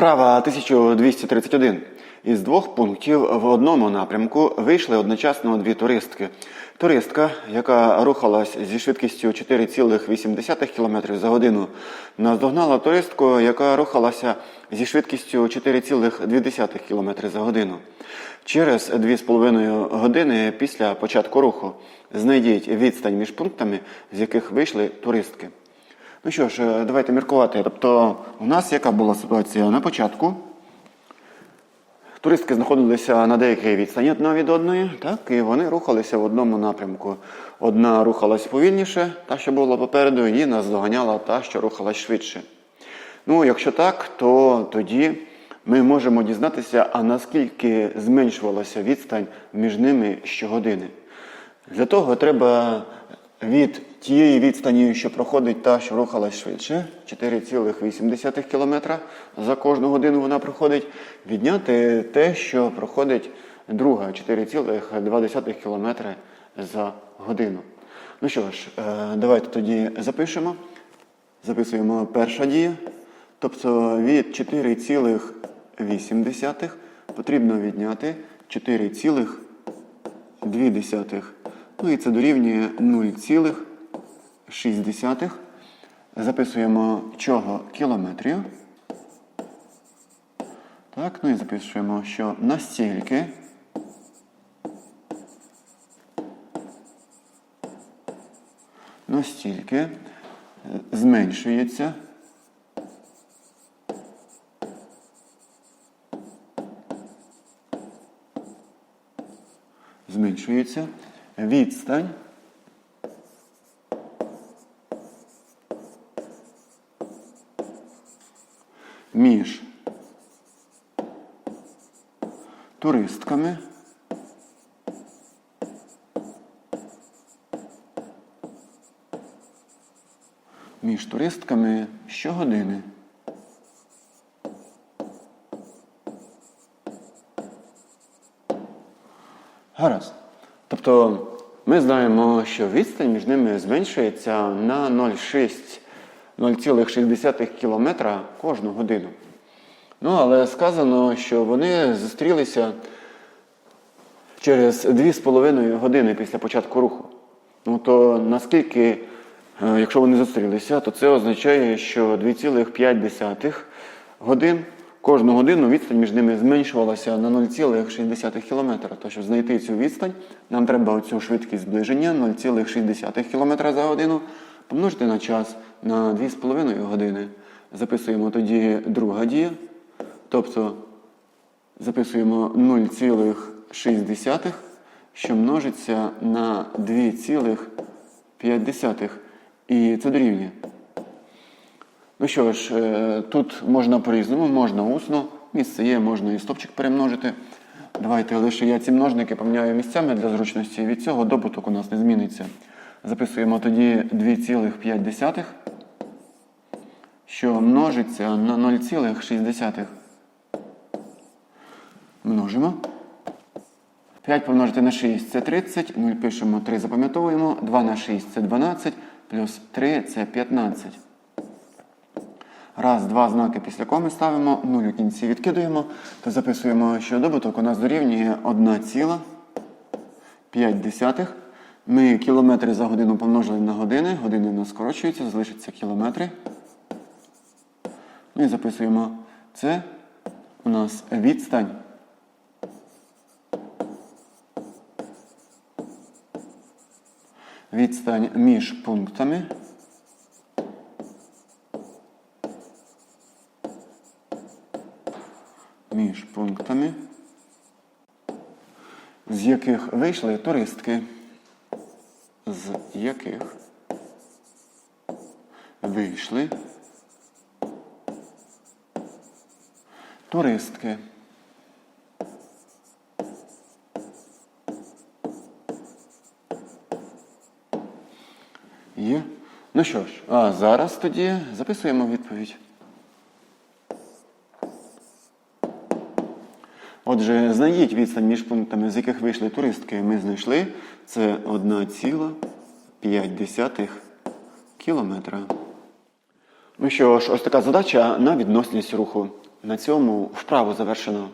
Вправа 1231. Із двох пунктів в одному напрямку вийшли одночасно дві туристки. Туристка, яка рухалась зі швидкістю 4,8 км за годину, наздогнала туристку, яка рухалася зі швидкістю 4,2 км за годину. Через 2,5 години після початку руху знайдіть відстань між пунктами, з яких вийшли туристки. Ну що ж, е, давайте міркувати. Тобто, у нас яка була ситуація на початку? Туристки знаходилися на деякій відстані одна від одної, так, і вони рухалися в одному напрямку. Одна рухалась повільніше, та, що була попереду, і наздоганяла та, що рухалась швидше. Ну, якщо так, то тоді ми можемо дізнатися, а наскільки зменшувалася відстань між ними щогодини. Для того треба від тієї відстані, що проходить та, що рухалась швидше, 4,8 км за кожну годину вона проходить, відняти те, що проходить друга 4,2 км за годину. Ну що ж, е, давайте тоді запишемо. Записуємо перша дія. Тобто від 4,8 потрібно відняти 4,2. Ну і це дорівнює 0,6. Записуємо чого кілометрів. Так, ну і записуємо, що настільки настільки е, зменшується зменшується відстань між туристками між туристками щогодини. Гаразд. Тобто ми знаємо, що відстань між ними зменшується на 0,6 0,6 км кожну годину. Ну, але сказано, що вони зустрілися через 2,5 години після початку руху. Ну то наскільки, е, якщо вони зустрілися, то це означає, що 2,5 годин кожну годину відстань між ними зменшувалася на 0,6 км. То щоб знайти цю відстань, нам треба оцю швидкість зближення 0,6 км за годину помножити на час на 2,5 години. Записуємо тоді друга дія. Тобто записуємо 0,6, що множиться на 2,5. І це дорівнює. Ну що ж, е, тут можна по-різному, можна усно, місце є, можна і стопчик перемножити. Давайте лише я ці множники поміняю місцями для зручності. Від цього добуток у нас не зміниться. Записуємо тоді 2,5, що множиться на 0,6. Множимо. 5 помножити на 6 це 30, 0 пишемо 3, запам'ятовуємо, 2 на 6 це 12, плюс 3 це 15. Раз, два знаки після коми ставимо, 0 у кінці відкидуємо, то записуємо, що добуток у нас дорівнює 1,5. Ми кілометри за годину помножили на години, години у нас скорочуються, залишаться кілометри. Ну і записуємо це у нас відстань. Відстань між пунктами. Між пунктами, з яких вийшли туристки. З яких вийшли туристки. Є. Ну що ж, а зараз тоді записуємо відповідь. Отже, знайдіть відстань між пунктами, з яких вийшли туристки, ми знайшли. Це 1,5 кілометра. Ну що ж, ось така задача на відносність руху. На цьому вправу завершено.